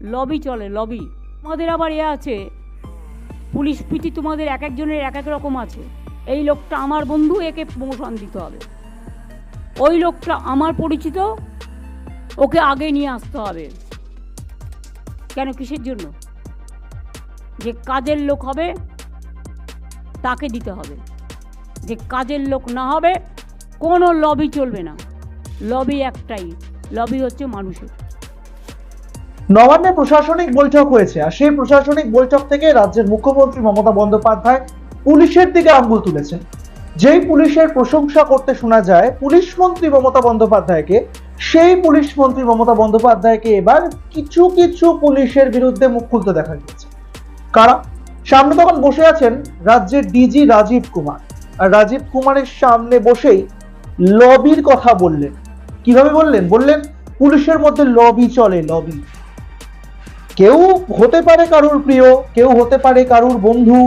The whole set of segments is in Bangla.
লবি চলে, লবি। তোমাদের আবার এ আছে। পুলিশ পিটি তোমাদের এক একজনের এক এক রকম আছে। এই লোকটা আমার বন্ধু, একে প্রমোশন দিতে হবে। ওই লোকটা আমার পরিচিত, ওকে আগে নিয়ে আসতে হবে। কেন, কিসের জন্য? যে কাজের লোক হবে, তাকে দিতে হবে। যে কাজের লোক না হবে, কোনো লবি চলবে না। লবি একটাই, লবি হচ্ছে মানুষের। নবান্নে প্রশাসনিক বৈঠক হয়েছে আর সেই প্রশাসনিক বৈঠক থেকে রাজ্যের মুখ্যমন্ত্রী মমতা বন্দ্যোপাধ্যায় পুলিশের দিকে আঙ্গুল তুলেছেন। যেই পুলিশের প্রশংসা করতে শোনা যায়, পুলিশ মন্ত্রী মমতা বন্দ্যোপাধ্যায়কে, সেই পুলিশ মন্ত্রী মমতা বন্দ্যোপাধ্যায়কে এবার কিছু কিছু পুলিশের বিরুদ্ধে মুখ খুলতে দেখা গেছে কারা? সামনে তখন বসে আছেন রাজ্যের ডিজি রাজীব কুমার। আর রাজীব কুমারের সামনে বসেই লবির কথা বললেন। কীভাবে বললেন? বললেন, পুলিশের মধ্যে লবি চলে, লবি। কেউ হতে পারে কারুর প্রিয়, কেউ হতে পারে কারুর বন্ধু,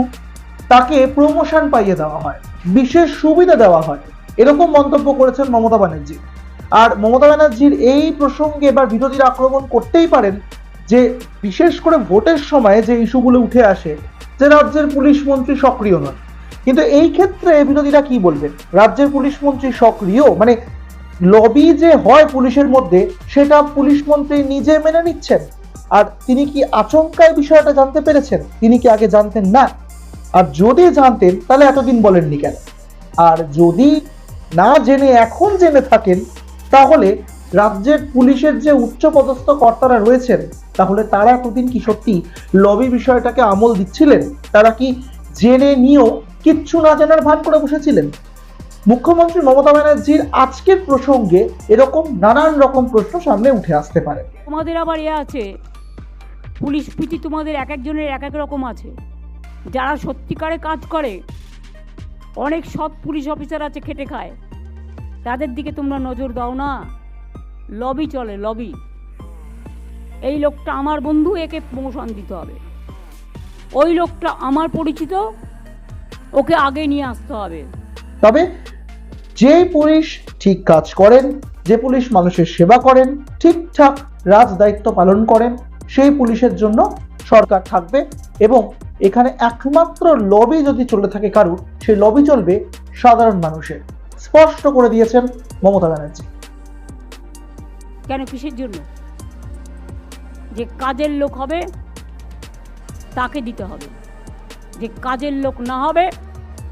তাকে প্রমোশন পাইয়ে দেওয়া হয়, বিশেষ সুবিধা দেওয়া হয়। এরকম মন্তব্য করেছেন মমতা ব্যানার্জি। আর মমতা ব্যানার্জির এই প্রসঙ্গে এবার বিরোধীরা আক্রমণ করতেই পারেন যে, বিশেষ করে ভোটের সময় যে ইস্যুগুলো উঠে আসে, যে রাজ্যের পুলিশ মন্ত্রী সক্রিয় নন কিন্তু এই ক্ষেত্রে বিরোধীরা কি বলবেন? রাজ্যের পুলিশ মন্ত্রী সক্রিয়? মানে লবি যে হয় পুলিশের মধ্যে, সেটা পুলিশ মন্ত্রী নিজে মেনে নিচ্ছেন? আর তিনি কি আচমকায় বিষয়টা জানতে পেরেছেন? তিনি কি আগে জানতেন না? আর যদি জানতেন, তাহলে এতদিন বলেননি কেন? আর যদি না জেনে এখন জেনে থাকেন, তাহলে রাজ্যের পুলিশের যে উচ্চ পদস্থ কর্তারা রয়েছেন, তাহলে তারা এতদিন কি সত্যি লবি বিষয়টাকে আমল দিচ্ছিলেন? তারা কি জেনে নিয়েও কিচ্ছু না জানার ভান করে বসেছিলেন? মুখ্যমন্ত্রী মমতা ব্যানার্জির আজকের প্রসঙ্গে এরকম নানান রকম প্রশ্ন সামনে উঠে আসতে পারে। তোমাদের আবার এ আছে পুলিশ পিটি তোমাদের এক একজনের এক এক রকম আছে। যারা সত্যিকারে কাজ করে, অনেক সৎ পুলিশ অফিসার আছে খেটে খায়। তাদের দিকে তোমরা নজর দাও না। লবি চলে, লবি। এই লোকটা আমার বন্ধু, একে প্রমোশন দিতে হবে। ওই লোকটা আমার পরিচিত, ওকে আগে নিয়ে আসতে হবে। তবে যে পুলিশ ঠিক কাজ করেন, যে পুলিশ মানুষের সেবা করেন, ঠিকঠাক রাজ দায়িত্ব পালন করেন সেই পুলিশের জন্য সরকার থাকবে এবং এখানে একমাত্র লবি যদি চলে থাকে কারুর সেই লবি চলবে সাধারণ মানুষের। স্পষ্ট করে দিয়েছেন মমতা ব্যানার্জি। কেন কিসের জন্য? যে কাজের লোক হবে তাকে দিতে হবে। যে কাজের লোক না হবে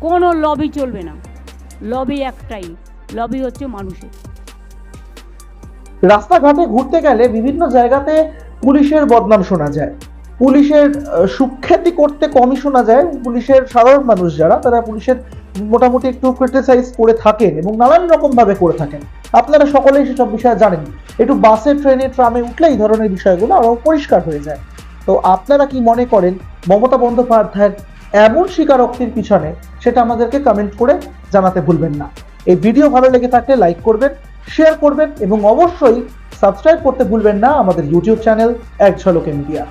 কোনো লবি চলবে না। লবি একটাই লবি হচ্ছে মানুষের। রাস্তাঘাটে ঘুরতে গেলে বিভিন্ন জায়গাতে পুলিশের বদনাম শোনা যায়। পুলিশের সুখ্যাতি করতে কমই শোনা যায়। পুলিশের সাধারণ মানুষ যারা, তারা পুলিশের মোটামুটি একটু ক্রিটিসাইজ করে থাকেন এবং নানান রকমভাবে করে থাকেন। আপনারা সকলেই সেসব বিষয়ে জানেন। একটু বাসে, ট্রেনে, ট্রামে উঠলে এই ধরনের বিষয়গুলো আরও পরিষ্কার হয়ে যায়। তো আপনারা কি মনে করেন, মমতা বন্দ্যোপাধ্যায়ের এমন স্বীকারোক্তির পিছনে সেটা আমাদেরকে কমেন্ট করে জানাতে ভুলবেন না। এই ভিডিও ভালো লেগে থাকলে লাইক করবেন শেয়ার করবেন এবং অবশ্যই সাবস্ক্রাইব করতে ভুলবেন না আমাদের ইউটিউব চ্যানেল এক ঝলকে মিডিয়া